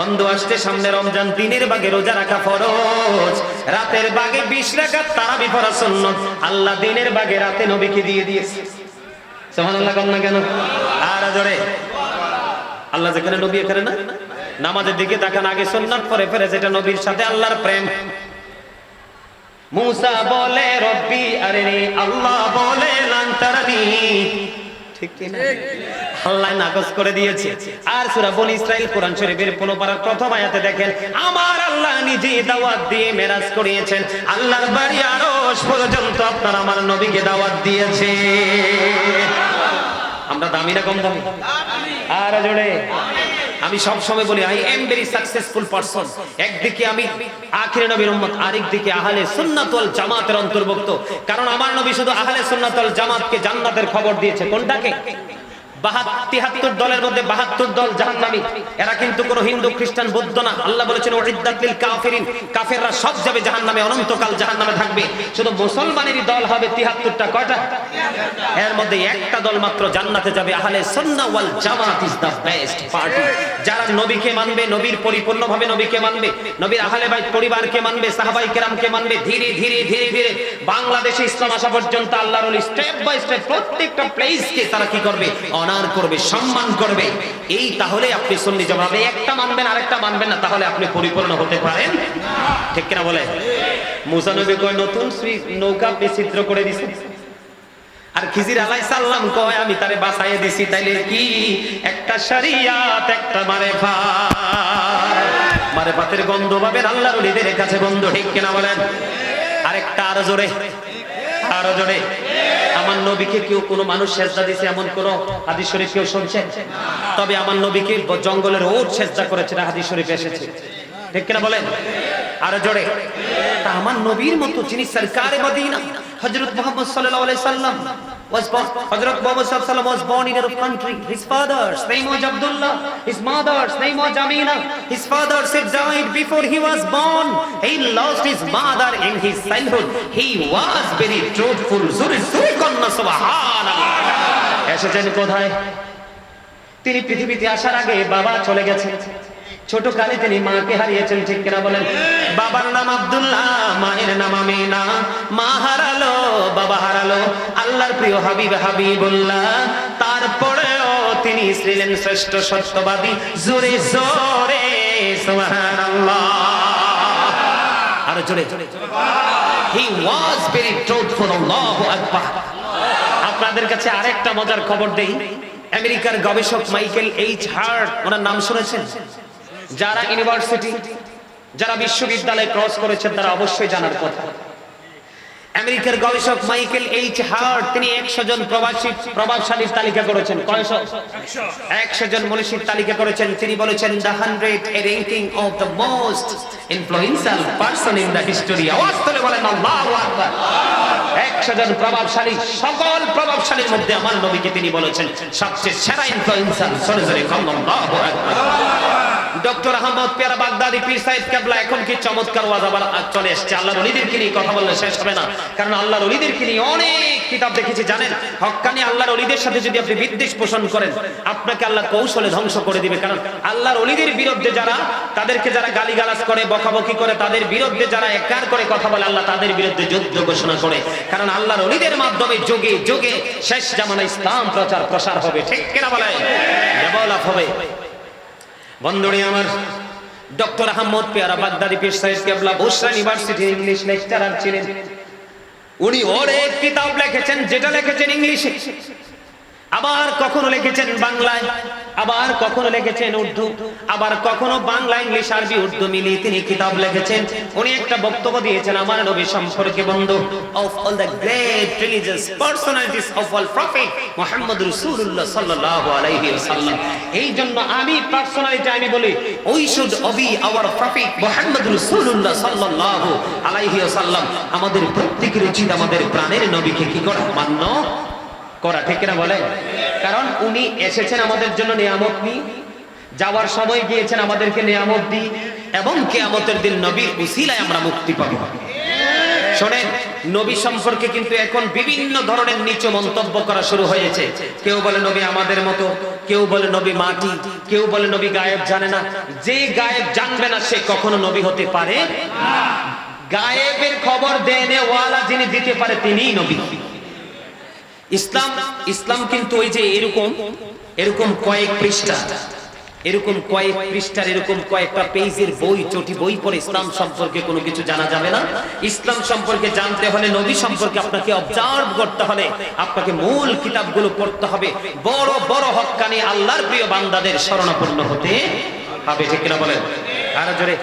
বন্ধু আসছে সামনে রমজান দিনের বাগে রোজা রাখা ফরজ। রাতের বাগে বিশ রাখা তারাবি পড়া সুন্নত। আল্লাহ দিনের বাগে রাতে নবীকে দিয়ে দিয়েছে। সুবহানাল্লাহ না কেন? আর জোরে। আল্লাহ যেখানে নবী, এখানে না? নামাজের দিকে তাকান, আগে সুন্নাত, পরে ফেরে যেটা নবীর সাথে আল্লাহর প্রেম। মুসা বলে, রব্বি আরে আল্লাহ বলে লান্তারানি ঠিক কি? আল্লাহ নাকচ করে দিয়েছে। আর সূরা বনি ইসরাইল কোরআন শরীফের 15 পারার প্রথম আয়াতে দেখেন, আমার আল্লাহ নিজে দাওয়াত দিয়ে মেরাজ করিয়েছেন। আল্লাহর বাড়ি আরশ পর্যন্ত আপনার আমার নবীকে দাওয়াত দিয়েছে। আমরা দামি না দামি? আর জোরে। আমি সব সময় বলি I am very successful person একদিকে আমি আখির নবীর উম্মত আরেক দিকে আহলে সুন্নাত ওয়াল জামাতের অন্তর্ভুক্ত। কারণ আমার নবী শুধু আহলে সুন্নাত জামাতকে জান্নাতের খবর দিয়েছে। কোনটাকে? বাহাত্তর দলের মধ্যে বাহাত্তর দল জাহান্নামী। এরা কিন্তু কোনো হিন্দু, খ্রিস্টান, বৌদ্ধ না। আল্লাহ বলেছেন ওয়াইদাতিল কাফিরিন। কাফেররা সব যাবে জাহান্নামে, অনন্তকাল জাহান্নামে থাকবে। শুধু মুসলমানেরই দল হবে 73টা কয়টা? এর মধ্যে একটা দল মাত্র জান্নাতে যাবে। আহলে সুন্নাহ ওয়াল জামাত ইজ দা বেস্ট পার্টি। যারা নবীকে মানবে, নবীর আহলে পরিবারকে মানবে, সাহাবাই কেরামকে মানবে, ধীরে ধীরে ধীরে ধীরে বাংলাদেশে ইসলাম আসা পর্যন্ত আল্লাহর স্টেপ বাই স্টেপ তারা কি করবে? অনার করবে, সম্মান করবে। এই তাহলে আপনি সুন্নি জবাবে একটা মানবেন, আরেকটা মানবেন না, তাহলে আপনি পরিপূর্ণ হতে পারেন। ঠিক কিনা বলে? মুসা নবী কয়, নতুন নৌকা ছিদ্র করে দিছে আর খিজির আলাই সাল্লাম কয়, আমি তারে বাসায় দিছি, তাইলে কি একটা শরিয়াত, একটা মারেফা? মারেফাতের গন্ধ পাবেন আল্লাহর ওলিদের কাছে বন্ধ ঠিক কিনা বলেন? আরেকটা আরও জোরে আরও জোরে। আমার নবীকে কেউ কোনো মানুষ সেজদা দিছে এমন কোন হাদিস শরীফ কেউ শুনছেন তবে আমার নবীকে জঙ্গলের ওর সেজদা করেছে, না হাদিস শরীফ এসেছে। ঠিক কিনা বলেন? আরও জোরে। তা আমার নবীর মতো যিনি সরকারে মদিনা, হযরত মুহাম্মদ সাল্লাল্লাহু আলাইহি সাল্লাম was born সাল্লাল্লাহু আলাইহি সাল্লাম was born in a country his father's name was Abdullah his mother's name was Amina his father said died before he was born he lost his mother in his childhood he was very truthful জোরে জোরে কন্যা সুবহানাল্লাহ এসেছেন কোথায় তিনি পৃথিবীতে আসার আগে বাবা চলে গেছেন ছোট কালে তিনি মাকে হারিয়েছেন ঠিক কিনা বলেন বাবার নাম আব্দুল্লাহ মায়ের নাম আমিনা মা হারালো বাবা হারালো আল্লাহর প্রিয় হাবিব হাবিবুল্লাহ, তারপরেও তিনি ছিলেন শ্রেষ্ঠ সত্যবাদী। জোরে জোরে আর জোরে হি ওয়াজ ভেরি ট্রুথফুল আল্লাহু আকবার আপনাদের কাছে আরেকটা মজার খবর দেই। আমেরিকার গবেষক মাইকেল এইচ হার্ট, ওনার নাম শুনেছেন? যারা ইউনিভার্সিটি, যারা বিশ্ববিদ্যালয়ে ক্রস করেছেন, তারা অবশ্যই জানার কথা। আমেরিকার গবেষক মাইকেল এইচ হার্ট, তিনি একশো জন প্রবাসী, প্রভাবশালীর তালিকা করেছেন। একশো জন মনীষীর তালিকা করেছেন। তিনি বলেছেন the hundred a ranking of the most influential person in the history বলেন একশো জন প্রভাবশালী, সকল প্রভাবশালীর মধ্যে আমার নবীকে তিনি বলেছেন, সবচেয়ে সেরা ইনফ্লুয়েন্সার সরে সরে করেন, আপনাকে আল্লাহ কৌশলে ধ্বংস করে দিবে। কারণ আল্লাহর অলিদের বিরুদ্ধে যারা, তাদেরকে যারা গালিগালাজ করে, বকাবকি করে, তাদের বিরুদ্ধে যারা একার করে কথা বলে, আল্লাহ তাদের বিরুদ্ধে যুদ্ধ ঘোষণা করে। কারণ আল্লাহর অলিদের মাধ্যমে যুগে যুগে শেষ জামানা ইসলাম প্রচার প্রসার হবে। ঠিক কিনা বলে ডেভেলপ হবে। বন্ধুরি আমার ডক্টর আহমদ পেয়ারা বাগদাদি পীর সাহেব কেবলা বুসরা ইউনিভার্সিটি ইংলিশ লেকচারার ছিলেন। উনি অনেক কিতাব লিখেছেন, যেটা লিখেছেন ইংলিশে। আবার কখনো লিখেছেন বাংলায়, আবার কখনো লিখেছেন উর্দু, আবার কখনো বাংলা, ইংলিশ, আরবি, উর্দু মিলিয়ে তিনি কিতাব লিখেছেন। উনি একটা বক্তব্য দিয়েছেন, আমার নবী সম্পর্কে বন্ধু of all the great religious personalities of all prophet Muhammad রাসূলুল্লাহ সাল্লাল্লাহু আলাইহি ওয়াসাল্লাম। এই জন্য আমি পার্সোনালিটি আমি বলি we should obey our prophet Muhammad রাসূলুল্লাহ সাল্লাল্লাহু আলাইহি ওয়াসাল্লাম। আমাদের প্রত্যেকের উচিত আমাদের প্রাণের নবীকে কি করা? মান্য করা, ঠিক না বলে কারণ উনি এসেছেন আমাদের জন্য নিয়ামত নিয়ে, যাওয়ার সময় গিয়েছেন আমাদেরকে নিয়ামত দি এবং কেয়ামতের দিন নবীর উসিলায় আমরা মুক্তি পাবো। শোনেন, নবী সম্পর্কে কিন্তু এখন বিভিন্ন ধরনের নিচু মন্তব্য করা শুরু হয়েছে। কেউ বলে নবী আমাদের মতো, কেউ বলে নবী মাটি, কেউ বলে নবী গায়েব জানে না। যে গায়েব জানবে না, সে কখনো নবী হতে পারে গায়েবের খবর দেনে ওয়ালা যিনি দিতে পারে, তিনিই নবী। ইসলাম ইসলাম কিন্তু ওই যে এরকম এরকম কয়েক পৃষ্ঠা, এরকম কয়েক পৃষ্ঠার, এরকম কয়েকটা পেজের বই, চটি বই পড়ে ইসলাম সম্পর্কে কোনো কিছু জানা যাবে না। ইসলাম সম্পর্কে জানতে হলে, নবী সম্পর্কে আপনাকে অবজার্ভ করতে হলে, আপনাকে মূল কিতাবগুলো পড়তে হবে। বড় বড় হকানি আল্লাহর প্রিয় বান্দাদের শরণাপন্ন হতে হবে, ঠিক কিনা বলেন? আরও জোরে।